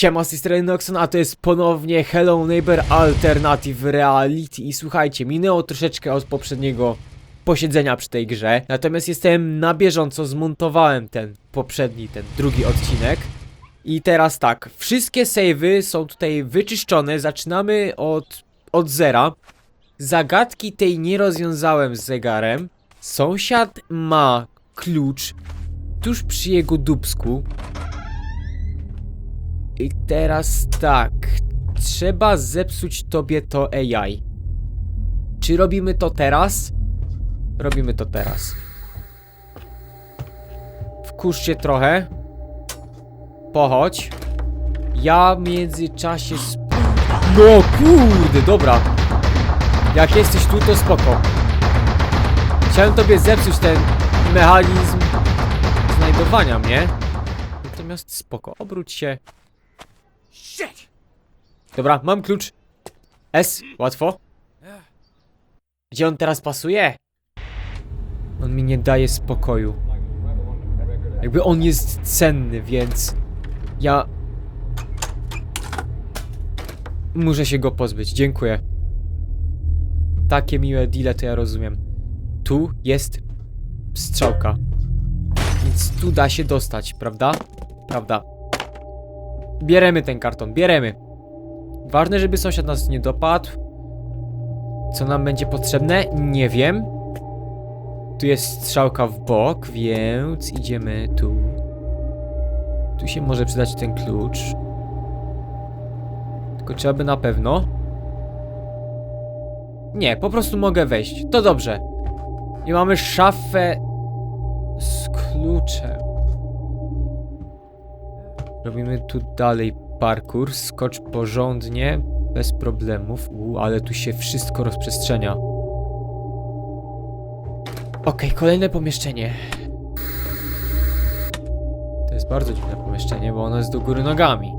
Siema, z tej strony Noxon, a to jest ponownie Hello Neighbor Alternative Reality. I słuchajcie, minęło troszeczkę od poprzedniego posiedzenia przy tej grze, natomiast jestem na bieżąco, zmontowałem ten poprzedni, ten drugi odcinek. I teraz tak, wszystkie savey są tutaj wyczyszczone, zaczynamy od, od zera, zagadki tej nie rozwiązałem z zegarem, sąsiad ma klucz tuż przy jego dubsku, i teraz tak. Trzeba zepsuć tobie to AI. Czy robimy to teraz? Robimy to teraz. Wkurz się trochę. Pochodź. Ja w międzyczasie sp... No kurde, dobra. Jak jesteś tu, to spoko. Chciałem tobie zepsuć ten mechanizm znajdowania mnie. Natomiast spoko, obróć się. Dobra, mam klucz. S, łatwo. Gdzie on teraz pasuje? On mi nie daje spokoju. Jakby on jest cenny, więc ja muszę się go pozbyć. Dziękuję. Takie miłe deale to ja rozumiem. Tu jest strzałka. Więc tu da się dostać, prawda? Prawda. Bieremy ten karton, bieremy. Ważne, żeby sąsiad nas nie dopadł. Co nam będzie potrzebne? Nie wiem. Tu jest strzałka w bok, więc idziemy tu. Tu się może przydać ten klucz. Tylko trzeba by na pewno. Nie, po prostu mogę wejść. To dobrze. I mamy szafę z kluczem. Robimy tu dalej parkour, skocz porządnie, bez problemów. U, ale tu się wszystko rozprzestrzenia. Okej, kolejne pomieszczenie. To jest bardzo dziwne pomieszczenie, bo ono jest do góry nogami.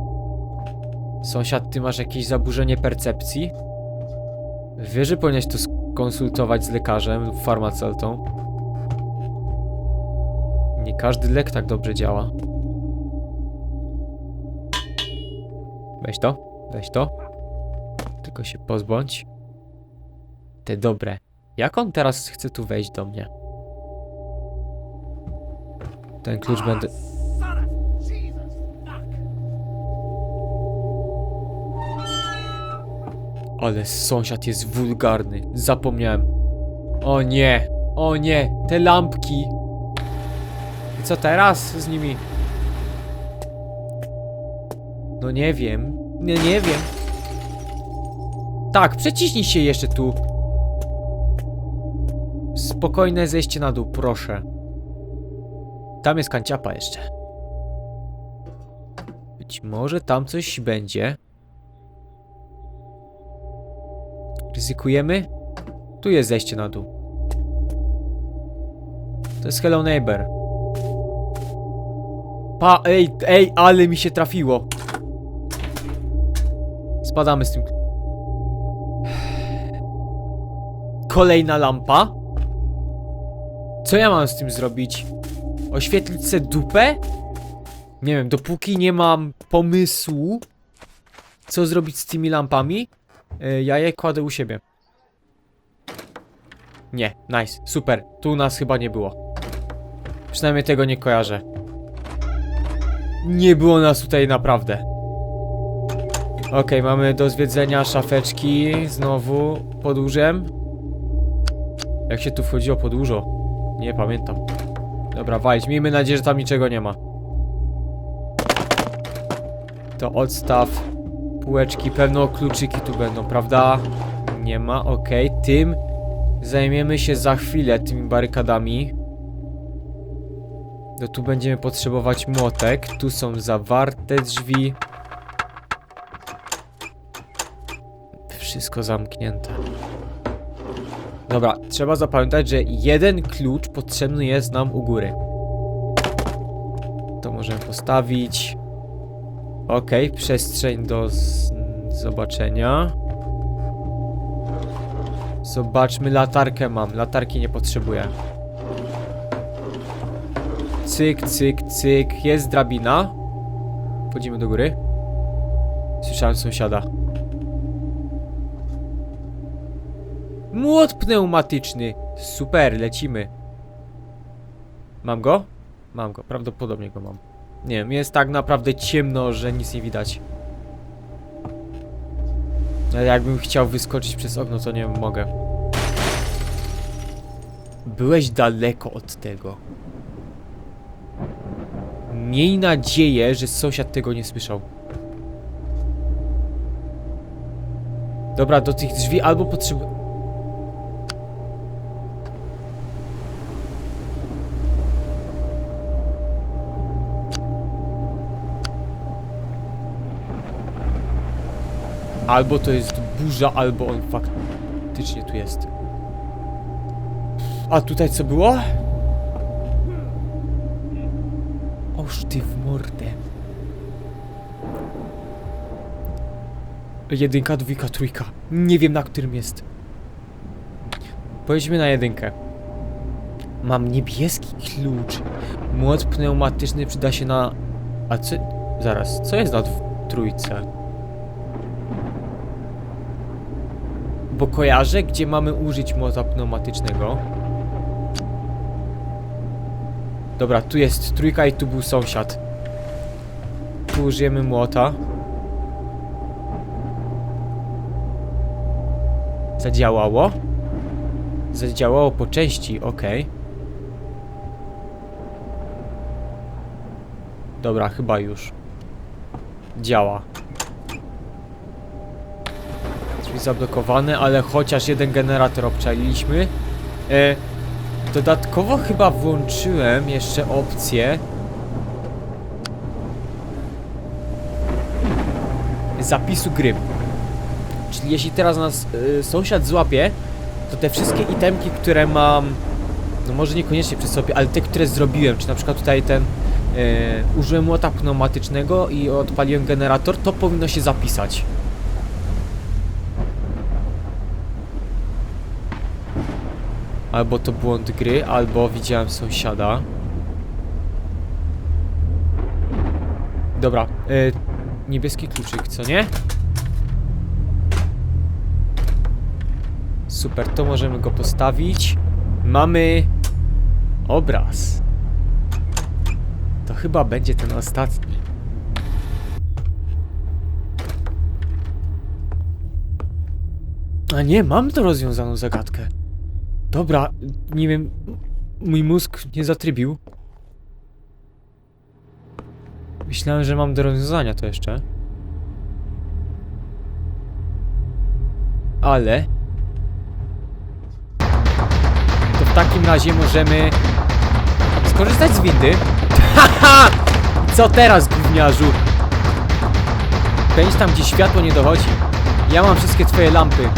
Sąsiad, ty masz jakieś zaburzenie percepcji? Wiesz, że powinieneś to skonsultować z lekarzem lub farmaceutą? Nie każdy lek tak dobrze działa. Weź to, weź to. Tylko się pozbądź. Te dobre. Jak on teraz chce tu wejść do mnie? Ten klucz będę... Ale sąsiad jest wulgarny. Zapomniałem. O nie, o nie, te lampki. I co teraz z nimi? No nie wiem. Nie, nie wiem. Tak, przeciśnij się jeszcze tu. Spokojne zejście na dół, proszę. Tam jest kanciapa jeszcze. Być może tam coś będzie. Ryzykujemy? Tu jest zejście na dół. To jest Hello Neighbor. Pa, ej, ej, ale mi się trafiło. Spadamy z tym. Kolejna lampa. Co ja mam z tym zrobić? Oświetlić se dupę? Nie wiem, dopóki nie mam pomysłu, co zrobić z tymi lampami, yy, ja je kładę u siebie. Nie, nice, super. Tu nas chyba nie było. Przynajmniej tego nie kojarzę. Nie było nas tutaj naprawdę. Okej, mamy do zwiedzenia szafeczki znowu podłużem. Jak się tu wchodziło podłużo? Nie pamiętam. Dobra, walić. Miejmy nadzieję, że tam niczego nie ma. To odstaw. Półeczki, pewno kluczyki tu będą, prawda? Nie ma, okej. Tym zajmiemy się za chwilę, tymi barykadami. No tu będziemy potrzebować młotek. Tu są zawarte drzwi. Wszystko zamknięte. Dobra, trzeba zapamiętać, że jeden klucz potrzebny jest nam u góry. To możemy postawić. Okej, przestrzeń do zobaczenia. Zobaczmy, latarkę mam. Latarki nie potrzebuję. Cyk, cyk, cyk. Jest drabina. Wchodzimy do góry. Słyszałem sąsiada. Młot pneumatyczny. Super, lecimy. Mam go? Mam go, prawdopodobnie go mam. Nie wiem, jest tak naprawdę ciemno, że nic nie widać. Ale jakbym chciał wyskoczyć przez okno, to nie mogę. Byłeś daleko od tego. Miej nadzieję, że sąsiad tego nie słyszał. Dobra, do tych drzwi albo potrzebuję... Albo to jest burza, albo on faktycznie tu jest. A tutaj co było? Oż ty w mordę. Jedynka, dwójka, trójka. Nie wiem na którym jest. Pojedźmy na jedynkę. Mam niebieski klucz. Młot pneumatyczny przyda się na... A co... Zaraz, co jest na trójce? Bo kojarzę, gdzie mamy użyć młota pneumatycznego. Dobra, tu jest trójka i tu był sąsiad. Tu użyjemy młota. Zadziałało? Zadziałało po części, okej. Dobra, chyba już. Działa. Drzwi zablokowane, ale chociaż jeden generator obczaliliśmy. E, dodatkowo chyba włączyłem jeszcze opcję zapisu gry. Czyli jeśli teraz nas y, sąsiad złapie, to te wszystkie itemki, które mam, no może niekoniecznie przy sobie, ale te, które zrobiłem, czy na przykład tutaj ten, y, użyłem młota pneumatycznego i odpaliłem generator, to powinno się zapisać. Albo to błąd gry, albo widziałem sąsiada. Dobra, y, niebieski kluczyk, co nie? Super, to możemy go postawić. Mamy obraz. To chyba będzie ten ostatni. A nie, mam to rozwiązaną zagadkę. Dobra, nie wiem, mój mózg nie zatrybił. Myślałem, że mam do rozwiązania to jeszcze. Ale to w takim razie możemy skorzystać z windy. Haha! Co teraz, gówniarzu? Pędź tam, gdzie światło nie dochodzi. Ja mam wszystkie twoje lampy.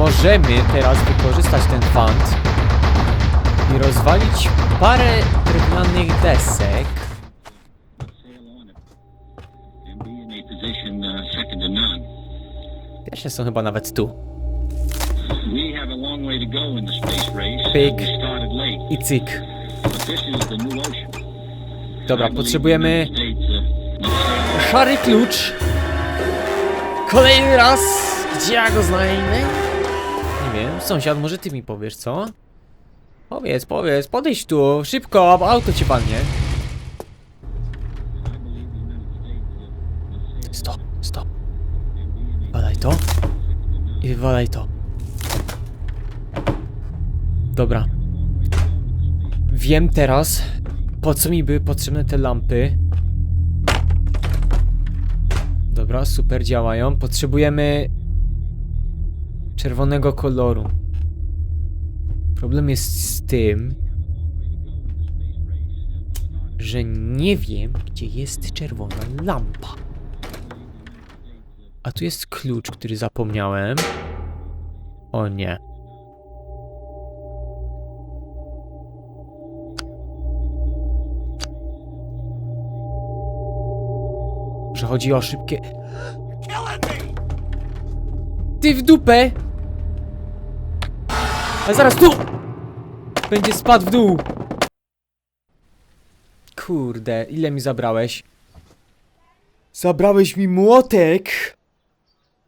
Możemy teraz wykorzystać ten fant i rozwalić parę drewnianych desek. Pierwsze są chyba nawet tu. Late, I cyk. Dobra, potrzebujemy uh, szary klucz. Kolejny raz. Gdzie ja go znajdę? Nie wiem, sąsiad, może ty mi powiesz, co? Powiedz, powiedz, podejdź tu, szybko, bo auto cię palnie. Stop, stop. Wywalaj to. I wywalaj to. Dobra. Wiem teraz, po co mi były potrzebne te lampy. Dobra, super, działają. Potrzebujemy czerwonego koloru. Problem jest z tym, że nie wiem, gdzie jest czerwona lampa. A tu jest klucz, który zapomniałem. O nie. Że chodzi o szybkie. Ty w dupę! A zaraz tu! Będzie spadł w dół! Kurde, ile mi zabrałeś? Zabrałeś mi młotek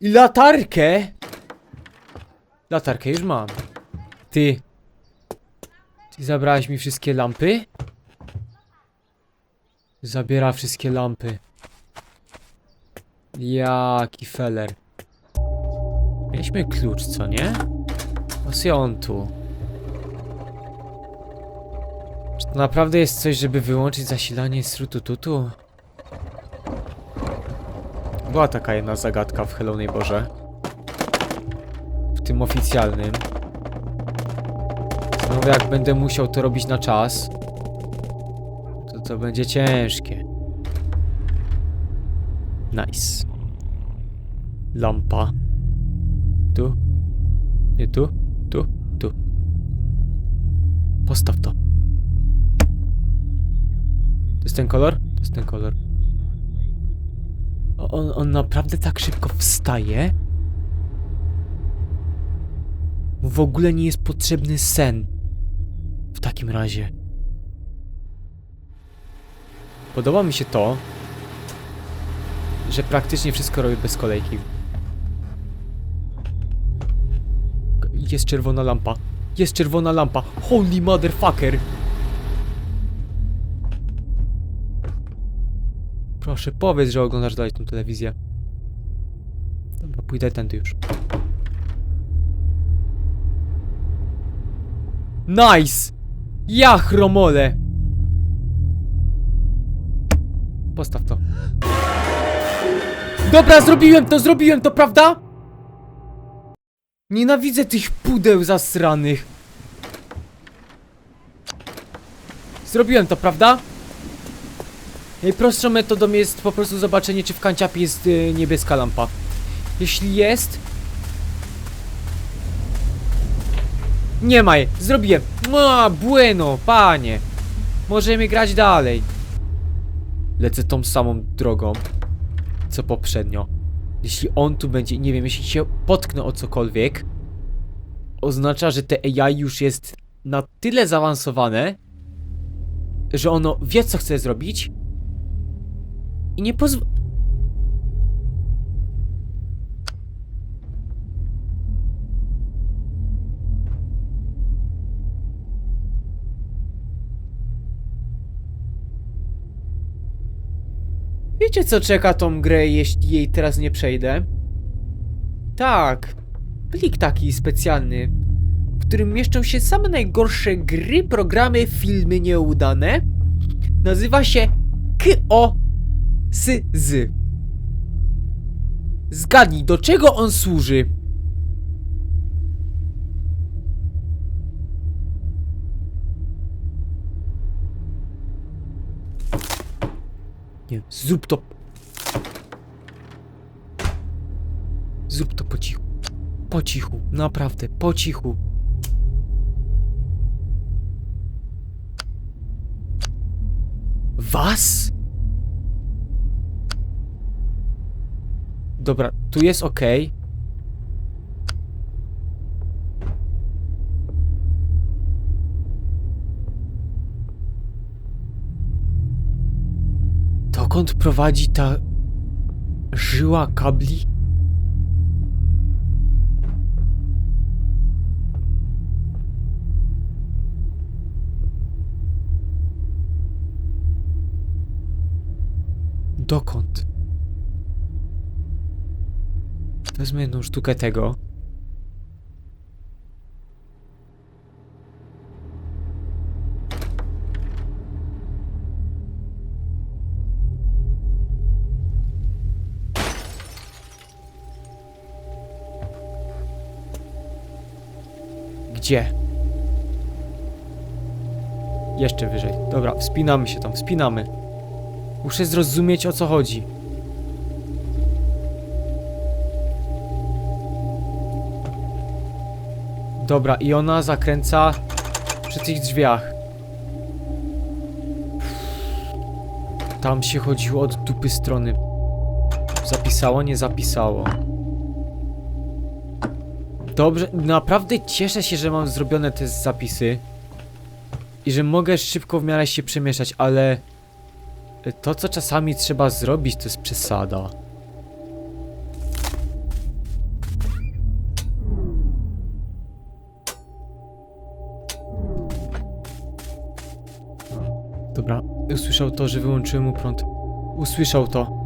i latarkę. Latarkę już mam. Ty. Ty zabrałeś mi wszystkie lampy? Zabiera wszystkie lampy. Jaki feller. Mieliśmy klucz, co nie? Właśnie on tu. Czy to naprawdę jest coś, żeby wyłączyć zasilanie z rutututu? Była taka jedna zagadka w Hello Neighborze. W tym oficjalnym. Znowu jak będę musiał to robić na czas, to to będzie ciężkie. Nice. Lampa. Tu. Nie. Tu. Postaw to. To jest ten kolor? To jest ten kolor. On, on naprawdę tak szybko wstaje? W ogóle nie jest potrzebny sen. W takim razie. Podoba mi się to, że praktycznie wszystko robię bez kolejki. Jest czerwona lampa. Jest czerwona lampa. Holy motherfucker! Proszę, powiedz, że oglądasz dalej tą telewizję. Dobra, pójdę tędy już. Nice! Ja chromole! Postaw to. Dobra, zrobiłem to, zrobiłem to, prawda? Nienawidzę tych pudeł zasranych. Zrobiłem to, prawda? Najprostszą metodą jest po prostu zobaczenie, czy w kanciapie jest y, niebieska lampa. Jeśli jest... Nie ma jej, zrobiłem. Ma, bueno, panie. Możemy grać dalej. Lecę tą samą drogą, co poprzednio. Jeśli on tu będzie, nie wiem, jeśli się potknę o cokolwiek, oznacza, że te AI już jest na tyle zaawansowane, że ono wie, co chce zrobić i nie pozw... Wiecie co czeka tą grę, jeśli jej teraz nie przejdę? Tak, plik taki specjalny, w którym mieszczą się same najgorsze gry, programy, filmy nieudane. Nazywa się KO z. Zgadnij, do czego on służy? Nie, zrób to. Zrób to po cichu. Po cichu, naprawdę, po cichu. Was? Dobra, tu jest ok. Dokąd prowadzi ta żyła kabli? Dokąd? Wezmę jedną sztukę tego. Gdzie? Jeszcze wyżej. Dobra, wspinamy się tam, wspinamy. Muszę zrozumieć o co chodzi. Dobra, i ona zakręca przy tych drzwiach. Tam się chodziło od dupy strony. Zapisało, nie zapisało. Dobrze, naprawdę cieszę się, że mam zrobione te zapisy. I że mogę szybko w miarę się przemieszczać, ale... To, co czasami trzeba zrobić, to jest przesada. Dobra, usłyszał to, że wyłączyłem mu prąd. Usłyszał to.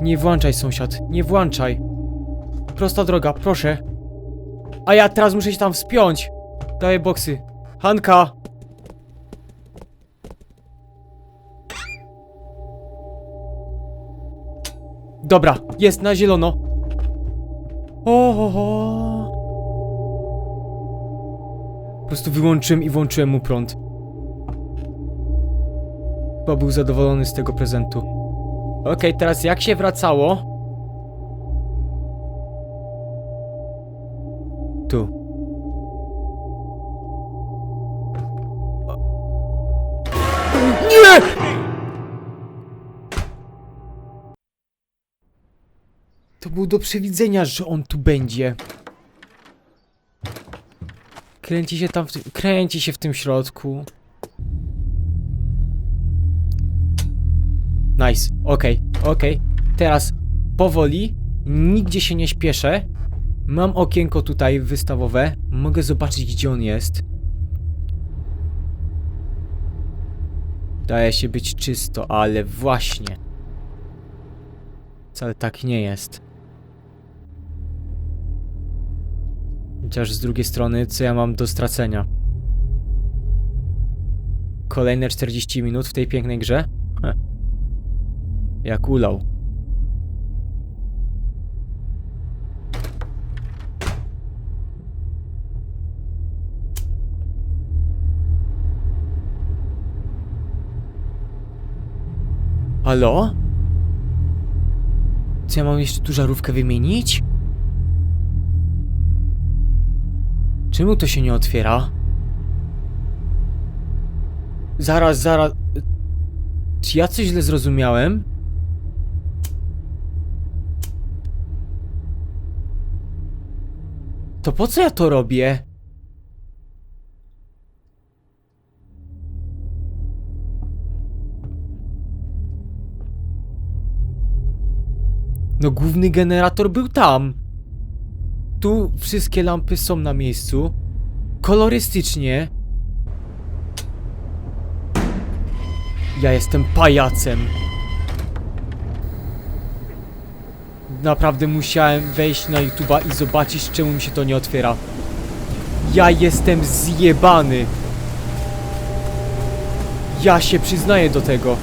Nie włączaj, sąsiad, nie włączaj. Prosta droga, proszę. A ja teraz muszę się tam wspiąć. Daję boksy. Hanka! Dobra, jest na zielono. O, o, o. Po prostu wyłączyłem i włączyłem mu prąd. Chyba był zadowolony z tego prezentu. Okej, teraz jak się wracało? Tu. Nie! To było do przewidzenia, że on tu będzie. Kręci się tam w tym, kręci się w tym środku. Nice, okej, okej. Teraz powoli, nigdzie się nie śpieszę. Mam okienko tutaj wystawowe. Mogę zobaczyć, gdzie on jest. Daje się być czysto, ale właśnie. Wcale tak nie jest. Chociaż z drugiej strony, co ja mam do stracenia? Kolejne 40 minut w tej pięknej grze? Heh. Jak ulał. Halo? Co ja mam jeszcze tu żarówkę wymienić? Czemu to się nie otwiera? Zaraz, zaraz. Czy ja coś źle zrozumiałem? To po co ja to robię? No główny generator był tam. Tu wszystkie lampy są na miejscu. Kolorystycznie. Ja jestem pajacem. Naprawdę musiałem wejść na YouTube'a i zobaczyć, czemu mi się to nie otwiera. Ja jestem zjebany. Ja się przyznaję do tego.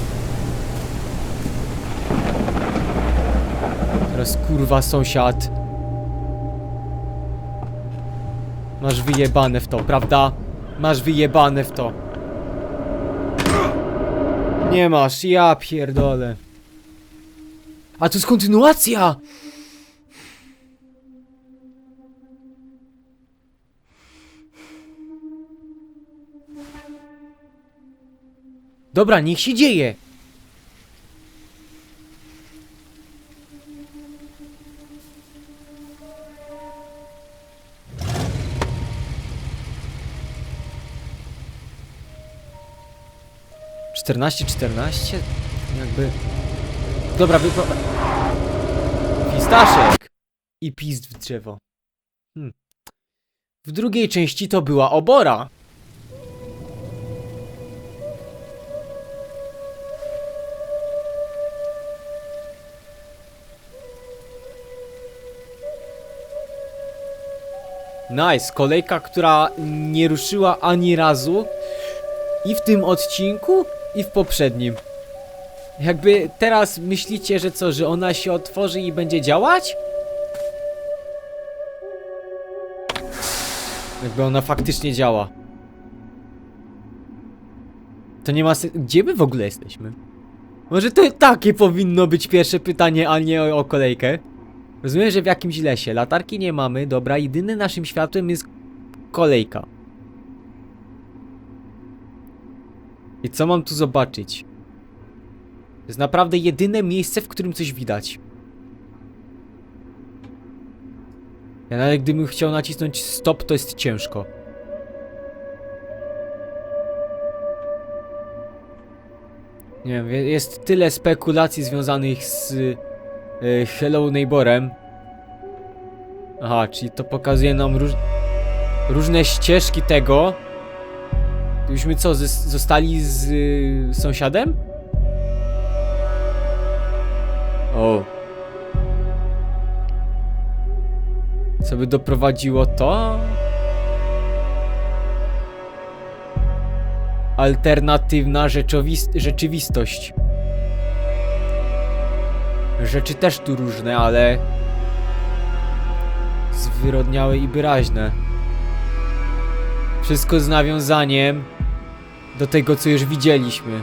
Teraz kurwa sąsiad. Masz wyjebane w to, prawda? Masz wyjebane w to. Nie masz, ja pierdolę. A to jest kontynuacja! Dobra, niech się dzieje. Czternaście, czternaście? Jakby... Dobra, wypro... Pistaszek! I pizd w drzewo. Hmm. W drugiej części to była obora. Nice, kolejka, która nie ruszyła ani razu i w tym odcinku, i w poprzednim. Jakby teraz myślicie, że co, że ona się otworzy i będzie działać? Jakby ona faktycznie działa. To nie ma sensu. Gdzie my w ogóle jesteśmy? Może to takie powinno być pierwsze pytanie, a nie o, o kolejkę. Rozumiem, że w jakimś lesie. Latarki nie mamy, dobra. Jedynym naszym światłem jest kolejka. I co mam tu zobaczyć? To jest naprawdę jedyne miejsce, w którym coś widać. Ja nawet gdybym chciał nacisnąć stop, to jest ciężko. Nie wiem, je- jest tyle spekulacji związanych z y, Hello Neighborem. Aha, czyli to pokazuje nam róż, różne ścieżki tego. Gdybyśmy co, zostali z y, sąsiadem? O. Co by doprowadziło to? Alternatywna rzeczywistość. Rzeczy też tu różne, ale zwyrodniałe i wyraźne. Wszystko z nawiązaniem do tego, co już widzieliśmy.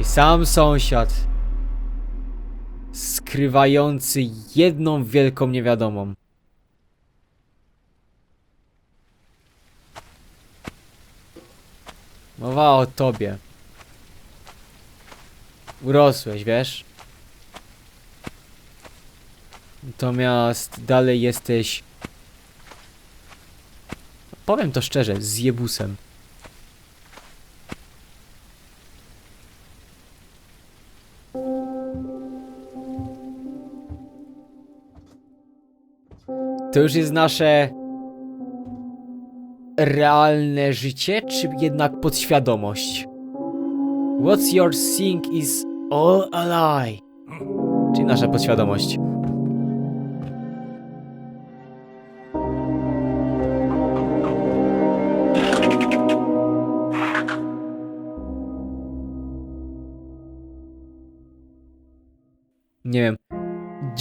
I sam sąsiad, skrywający jedną wielką niewiadomą. Mowa o tobie. Urosłeś, wiesz? Natomiast dalej jesteś. Powiem to szczerze, z jebusem. To już jest nasze realne życie, czy jednak podświadomość? What's your seeing is all a lie. Czyli nasza podświadomość.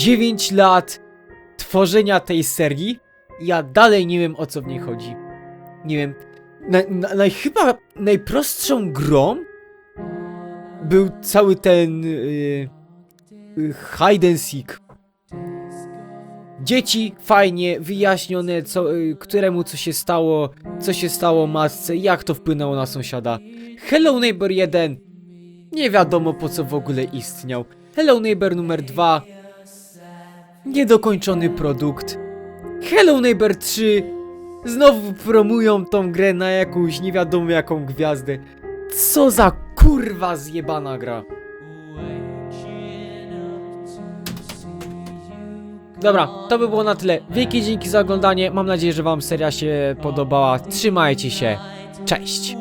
9 lat tworzenia tej serii i ja dalej nie wiem o co w niej chodzi. Nie wiem. Na, na, naj, chyba najprostszą grą był cały ten yy, yy, hide and seek. Dzieci fajnie wyjaśnione, co, yy, któremu co się stało, co się stało matce, jak to wpłynęło na sąsiada. Hello Neighbor 1 nie wiadomo po co w ogóle istniał. Hello Neighbor numer 2 niedokończony produkt. Hello Neighbor 3 znowu promują tą grę na jakąś nie wiadomo jaką gwiazdę. Co za kurwa zjebana gra. Dobra, to by było na tyle. Wielkie dzięki za oglądanie. Mam nadzieję, że wam seria się podobała. Trzymajcie się. Cześć.